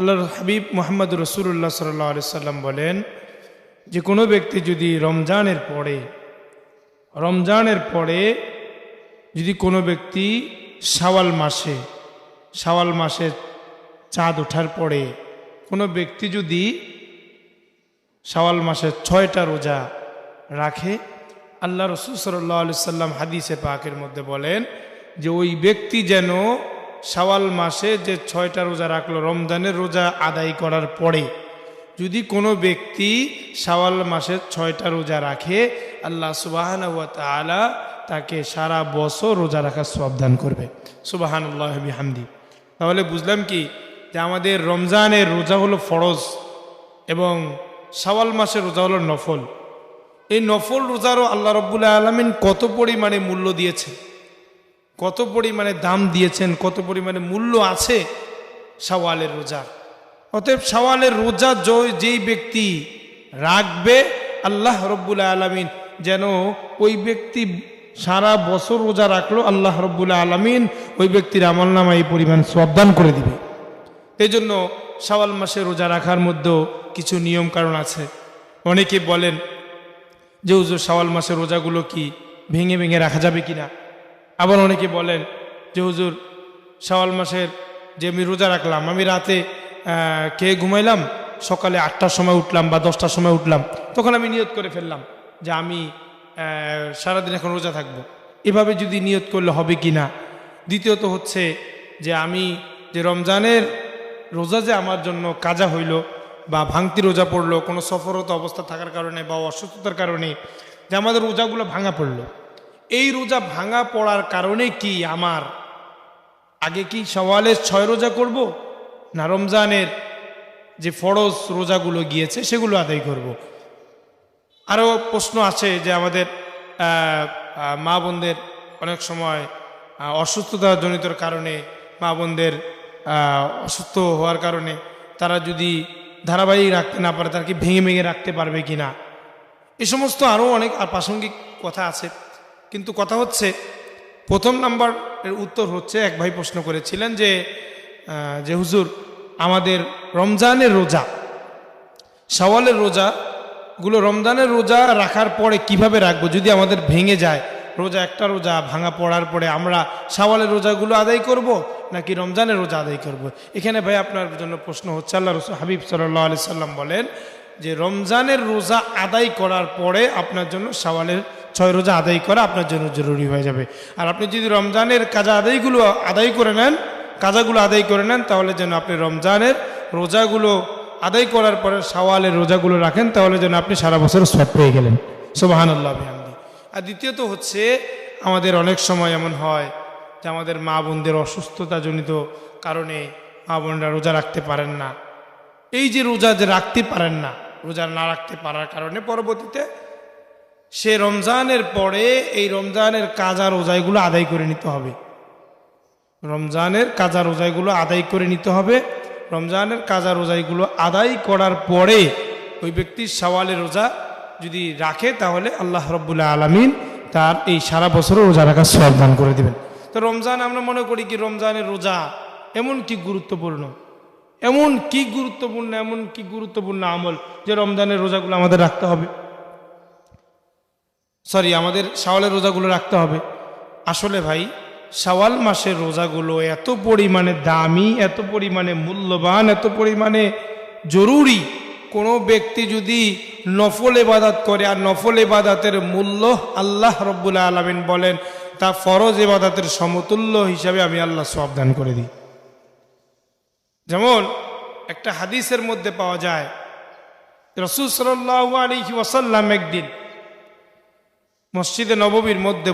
আল্লাহর হাবিব মোহাম্মদ রসুল্লাহ সাল্লাহ আলি সাল্লাম বলেন, যে কোনো ব্যক্তি যদি রমজানের পরে রমজানের পরে যদি কোনো ব্যক্তি শাওয়াল মাসে শাওয়াল মাসে চাঁদ ওঠার পরে কোনো ব্যক্তি যদি শাওয়াল মাসে ছয়টা রোজা রাখে, আল্লাহ রসুল সাল্লাহ আলি সাল্লাম হাদিসে পাকের মধ্যে বলেন যে ওই ব্যক্তি যেন শাওয়াল মাসে যে ছয়টা রোজা রাখল, রমজানের রোজা আদায় করার পরে যদি কোনো ব্যক্তি শাওয়াল মাসে ছয়টা রোজা রাখে, আল্লাহ সুবাহান তালা তাকে সারা বছর রোজা রাখার সাবধান করবে। সুবাহান আল্লাহ হামদি তাহলে বুঝলাম কি যে আমাদের রমজানের রোজা হলো ফরজ এবং শাওয়াল মাসের রোজা হলো নফল। এই নফল রোজারও আল্লাহ রব্বুল্লাহ আলমিন কত পরিমাণে মূল্য দিয়েছে? কত পরিমাণে দাম দিয়েছেন, কত পরিমাণে মূল্য আছে শাওয়ালের রোজা। অতএব শাওয়ালের রোজা যেই ব্যক্তি রাখবে, আল্লাহ রব্বুল আলমিন যেন ওই ব্যক্তি সারা বছর রোজা রাখল, আল্লাহ রব্বুল আলমিন ওই ব্যক্তির আমল নামা এই পরিমাণ সাবধান করে দিবে। এই জন্য শাওয়াল মাসে রোজা রাখার মধ্যেও কিছু নিয়ম কারণ আছে। অনেকে বলেন যে, হুজুর, শাওয়াল মাসের রোজাগুলো কি ভেঙে ভেঙে রাখা যাবে কিনা? আবার অনেকে বলেন যে, হুজুর, শাওয়াল মাসের যে আমি রোজা রাখলাম, আমি রাতে খেয়ে ঘুমাইলাম? সকালে আটটার সময় উঠলাম বা দশটার সময় উঠলাম। তখন আমি নিয়ত করে ফেললাম যে, আমি সারাদিন এখন রোজা থাকব। এভাবে যদি নিয়ত করলে হবে কি না? দ্বিতীয়ত হচ্ছে যে, আমি যে রমজানের রোজা যে আমার জন্য কাজা হইল বা ভাঙতি রোজা পড়ল, কোনো সফরত অবস্থা থাকার কারণে বা অসুস্থতার কারণে যে আমাদের রোজাগুলো ভাঙা পড়ল এই রোজা ভাঙা পড়ার কারণে কি আমার? আগে কি সওয়ালের ছয় রোজা করব? না রমজানের যে ফরজ রোজাগুলো গিয়েছে সেগুলো আদায় করব। আরও প্রশ্ন আছে যে আমাদের মা বোনদের অনেক সময় অসুস্থতা জনিতর কারণে, মা বোনদের অসুস্থ হওয়ার কারণে তারা যদি ধারাবাহিক রাখতে না পারে, তারা কি ভেঙে ভেঙে রাখতে পারবে কি না এ সমস্ত আরও অনেক আর প্রাসঙ্গিক কথা আছে। কিন্তু কথা হচ্ছে, প্রথম নাম্বার এর উত্তর হচ্ছে, এক ভাই প্রশ্ন করেছিলেন যে যে হুজুর, আমাদের রমজানের রোজা সওয়ালের রোজা গুলো রমজানের রোজা রাখার পরে কীভাবে রাখব যদি আমাদের ভেঙে যায়, রোজা একটা রোজা, ভাঙা পড়ার পরে আমরা সওয়ালের রোজাগুলো আদায় করব নাকি রমজানের রোজা আদায় করব। এখানে ভাই আপনার জন্য প্রশ্ন হচ্ছে, আল্লাহ রসুল হাবিব সাল্লাহ আলি সাল্লাম বলেন যে, রমজানের রোজা আদায় করার পরে আপনার জন্য সওয়ালের ছয় রোজা আদায় করা আপনার জন্য জরুরি হয়ে যাবে। আর আপনি যদি রমজানের কাজা আদায়গুলো আদায় করে নেন, কাজাগুলো আদায় করে নেন, তাহলে যেন আপনি রমজানের রোজাগুলো আদায় করার পরে সওয়ালের রোজাগুলো রাখেন, তাহলে যেন আপনি সারা বছর সব পেয়ে গেলেন। সোবাহান আল্লাহ বিহামদি। আর দ্বিতীয়ত হচ্ছে, আমাদের অনেক সময় এমন হয় যে আমাদের মা বোনদের অসুস্থতাজনিত কারণে মা বোনরা রোজা রাখতে পারেন না। এই যে রোজা যে রাখতে পারেন না, রোজা না রাখতে পারার কারণে পরবর্তীতে সে রমজানের পরে এই রমজানের কাজা রোজাইগুলো আদায় করে নিতে হবে। রমজানের কাজা রোজাইগুলো আদায় করে নিতে হবে। রমজানের কাজা রোজাইগুলো আদায় করার পরে ওই ব্যক্তির সওয়ালের রোজা যদি রাখে, তাহলে আল্লাহ রব্বুল্লাহ আলমিন তার এই সারা বছরও রোজা রাখার সব দান করে দেবেন। তো রমজান আমরা মনে করি কি, রমজানের রোজা এমন কি গুরুত্বপূর্ণ? এমন কি গুরুত্বপূর্ণ, এমন কি গুরুত্বপূর্ণ আমল যে রমজানের রোজাগুলো আমাদের রাখতে হবে? সরি আমাদের শাওয়ালের রোজাগুলো রাখতে হবে। আসলে ভাই, শাওয়াল মাসের রোজাগুলো এত পরিমাণে দামি, এত পরিমাণে মূল্যবান, এত পরিমাণে জরুরি। কোনো ব্যক্তি যদি নফল এবাদাত করে আর নফল এবাদাতের মূল্য আল্লাহ রব্বুল আলমিন বলেন, তা ফরজ এবাদাতের সমতুল্য হিসাবে আমি আল্লাহ সাবধান করে দিই। যেমন, একটা হাদিসের মধ্যে পাওয়া যায়, রসুল সাল্লাহ আলী ওয়াসাল্লাম একদিন মসজিদে নববীর মধ্যে